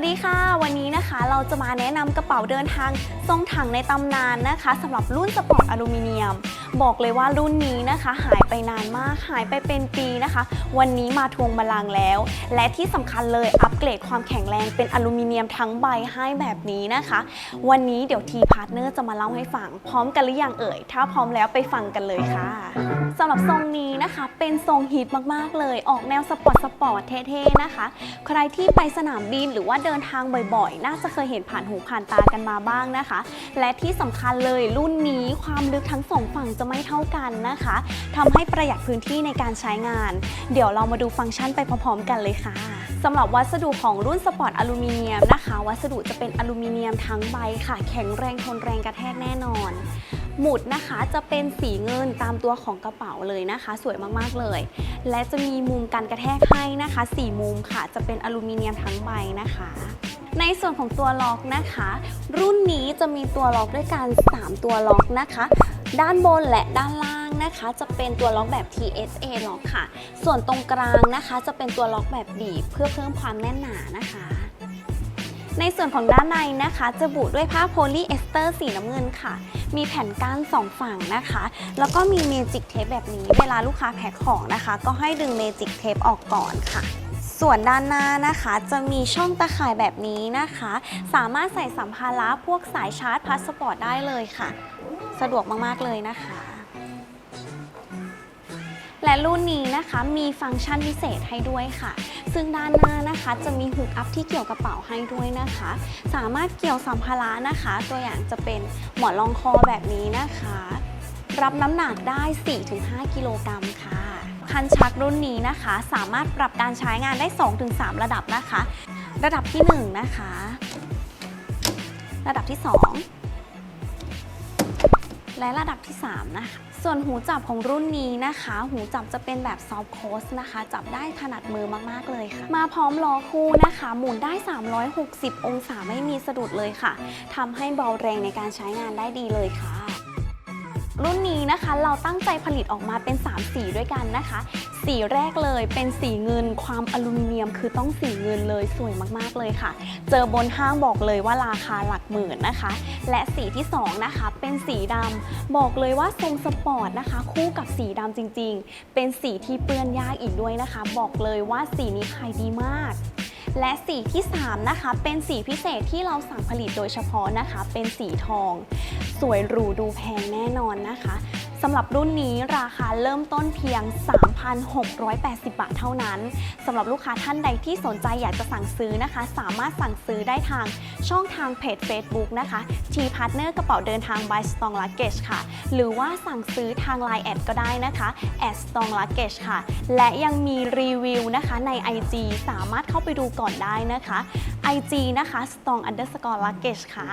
วัสดีค่ะ วันนี้นะคะเราจะมาแนะนำกระเป๋าเดินทางทรงถังในตำนานนะคะสำหรับรุ่นสปอร์ตอลูมิเนียมบอกเลยว่ารุ่นนี้นะคะ หายไปนานมากหายไปเป็นปีนะคะ วันนี้มาทวงบัลลังก์แล้ว และที่สำคัญเลยอัปเกรดความแข็งแรงเป็นอลูมิเนียมทั้งใบให้แบบนี้นะคะ วันนี้เดี๋ยวทีพาร์ทเนอร์จะมาเล่าให้ฟัง พร้อมกันหรือยังเอ่ย ถ้าพร้อมแล้วไปฟังกันเลยค่ะสำหรับทรงนี้นะคะ เป็นทรงฮิตมากๆเลย ออกแนวสปอร์ตสปอร์ตเท่ๆนะคะ ใครที่ไปสนามบินหรือว่าเดินทางบ่อยๆ น่าจะเคยเห็นผ่านหูผ่านตากันมาบ้างนะคะ และที่สำคัญเลยรุ่นนี้ความลึกทั้งสองฝั่งจะไม่เท่ากันนะคะทำให้ประหยัดพื้นที่ในการใช้งาน เดี๋ยวเรามาดูฟังก์ชันไปพร้อมๆ กันเลยค่ะสำหรับวัสดุของรุ่นสปอร์ตอลูมิเนียมนะคะ วัสดุจะเป็นอลูมิเนียมทั้งใบค่ะ แข็งแรงทนแรงกระแทกแน่นอน หมุดนะคะจะเป็นสีเงินตามตัวของกระเป๋าเลยนะคะ สวยมากๆเลย และจะมีมุมกันกระแทกให้นะคะ4มุมค่ะ จะเป็นอลูมิเนียมทั้งใบนะคะในส่วนของตัวล็อกนะคะ รุ่นนี้จะมีตัวล็อกด้วยกัน 3 ตัวล็อกนะคะ ด้านบนและด้านล่างนะคะ จะเป็นตัวล็อกแบบ TSA ล็อกค่ะ ส่วนตรงกลางนะคะ จะเป็นตัวล็อกแบบบีบเพื่อเพิ่มความแน่นหนานะคะ ในส่วนของด้านในนะคะ จะบุด้วยผ้าโพลีเอสเตอร์สีน้ำเงินค่ะ มีแผ่นก้านสองฝั่งนะคะ แล้วก็มีเมจิกเทปแบบนี้ เวลาลูกค้าแพ็คของนะคะ ก็ให้ดึงเมจิกเทปออกก่อนค่ะส่วนด้านหน้านะคะจะมีช่องตะข่ายแบบนี้นะคะ สามารถใส่สัมภาระพวกสายชาร์จพาสปอร์ตได้เลยค่ะ สะดวกมาก ๆ เลยนะคะ และรุ่นนี้นะคะมีฟังก์ชันพิเศษให้ด้วยค่ะ ซึ่งด้านหน้านะคะจะมีฮุกอัพที่เกี่ยวกระเป๋าให้ด้วยนะคะ สามารถเกี่ยวสัมภาระนะคะ ตัวอย่างจะเป็นหมอนรองคอแบบนี้นะคะ รับน้ำหนักได้ 4-5 กิโลกรัมค่ะคันชักรุ่นนี้นะคะ สามารถปรับการใช้งานได้ 2-3 ระดับนะคะ ระดับที่ 1 นะคะ ระดับที่ 2 และระดับที่ 3 นะคะ ส่วนหูจับของรุ่นนี้นะคะ หูจับจะเป็นแบบซอฟต์โคสนะคะ จับได้ถนัดมือมาก ๆ เลยค่ะ มาพร้อมล้อคู่นะคะ หมุนได้ 360 องศาไม่มีสะดุดเลยค่ะทำให้เบาแรงในการใช้งานได้ดีเลยค่ะรุ่นนี้นะคะเราตั้งใจผลิตออกมาเป็น 3 สีด้วยกันนะคะ สีแรกเลยเป็นสีเงินความอลูมิเนียมคือต้องสีเงินเลยสวยมากๆเลยค่ะ เจอบนห้างบอกเลยว่าราคาหลักหมื่นนะคะ และสีที่สองนะคะเป็นสีดำบอกเลยว่าทรงสปอร์ตนะคะ คู่กับสีดำจริง ๆ เป็นสีที่เปื้อนยากอีกด้วยนะคะ บอกเลยว่าสีนี้ขายดีมากและสีที่ 3 นะคะ เป็นสีพิเศษที่เราสั่งผลิตโดยเฉพาะนะคะ เป็นสีทอง สวยหรูดูแพงแน่นอนนะคะ สำหรับรุ่นนี้ราคาเริ่มต้นเพียง 3,680 บาทเท่านั้นสำหรับลูกค้าท่านใดที่สนใจอยากจะสั่งซื้อนะคะ สามารถสั่งซื้อได้ทางช่องทางเพจ Facebook นะคะ T Partner กระเป๋าเดินทาง by Strong Luggage ค่ะ หรือว่าสั่งซื้อทาง Line แอดก็ได้นะคะ at Strong Luggage ค่ะ และยังมีรีวิวนะคะใน IG สามารถเข้าไปดูก่อนได้นะคะ IG นะคะ Strong Underscore Luggage ค่ะ